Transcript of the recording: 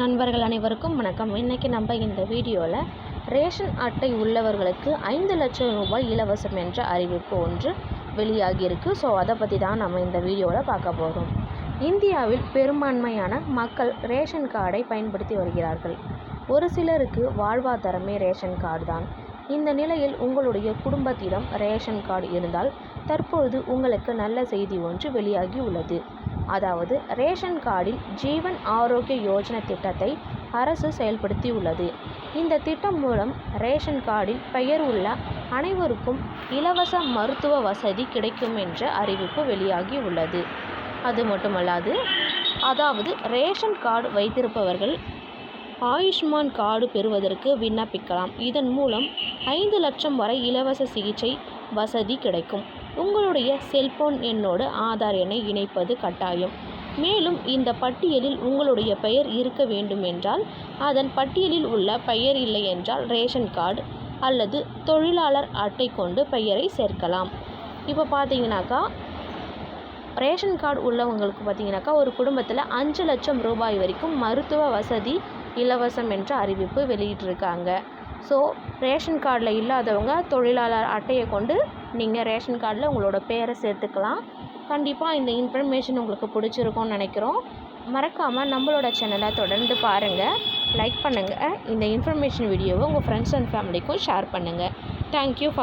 நண்பர்கள் அனைவருக்கும் வணக்கம். இன்றைக்கி நம்ம இந்த வீடியோவில் ரேஷன் அட்டை உள்ளவர்களுக்கு ஐந்து லட்சம் ரூபாய் இலவசம் என்ற அறிவிப்பு ஒன்று வெளியாகியிருக்கு. ஸோ அதை பற்றி தான் நம்ம இந்த வீடியோவில் பார்க்க போகிறோம் இந்தியாவில் பெரும்பான்மையான மக்கள் ரேஷன் கார்டை பயன்படுத்தி வருகிறார்கள். ஒரு சிலருக்கு வாழ்வாதாரமே ரேஷன் கார்டு தான். இந்த நிலையில் உங்களுடைய குடும்பத்திடம் ரேஷன் கார்டு இருந்தால் தற்பொழுது உங்களுக்கு நல்ல செய்தி ஒன்று வெளியாகி உள்ளது. அதாவது ரேஷன் கார்டில் ஜீவன் ஆரோக்கிய யோஜனா திட்டத்தை அரசு செயல்படுத்தி உள்ளது இந்த திட்டம் மூலம் ரேஷன் கார்டில் பெயர் உள்ள அனைவருக்கும் இலவச மருத்துவ வசதி கிடைக்கும் என்ற அறிவிப்பு வெளியாகி உள்ளது அது மட்டுமல்லாது அதாவது ரேஷன் கார்டு வைத்திருப்பவர்கள் ஆயுஷ்மான் கார்டு பெறுவதற்கு விண்ணப்பிக்கலாம். இதன் மூலம் ஐந்து லட்சம் வரை இலவச சிகிச்சை வசதி கிடைக்கும். உங்களுடைய செல்போன் எண்ணோடு ஆதார் எண்ணை இணைப்பது கட்டாயம். மேலும் இந்த பட்டியலில் உங்களுடைய பெயர் இருக்க வேண்டும் என்றால் அதன் பட்டியலில் உள்ள பெயர் இல்லை என்றால் ரேஷன் கார்டு அல்லது தொழிலாளர் அட்டை கொண்டு பெயரை சேர்க்கலாம். இப்போ பார்த்தீங்கன்னாக்கா ரேஷன் கார்டு உள்ளவங்களுக்கு பார்த்தீங்கன்னாக்கா ஒரு குடும்பத்தில் அஞ்சு லட்சம் ரூபாய் வரைக்கும் மருத்துவ வசதி இலவசம் என்ற அறிவிப்பு வெளியிட்டிருக்காங்க. ஸோ ரேஷன் கார்டில் இல்லாதவங்க தொழிலாளர் அட்டையை கொண்டு நீங்கள் ரேஷன் கார்டில் உங்களோட பேரை சேர்த்துக்கலாம். கண்டிப்பாக இந்த இன்ஃபர்மேஷன் உங்களுக்கு பிடிச்சிருக்கும்னு நினைக்கிறோம். மறக்காமல் நம்மளோட சேனலை தொடர்ந்து பாருங்கள் லைக் பண்ணுங்கள். இந்த இன்ஃபர்மேஷன் வீடியோவை உங்கள் ஃப்ரெண்ட்ஸ் அண்ட் ஃபேமிலிக்கும் ஷேர் பண்ணுங்கள். Thank you for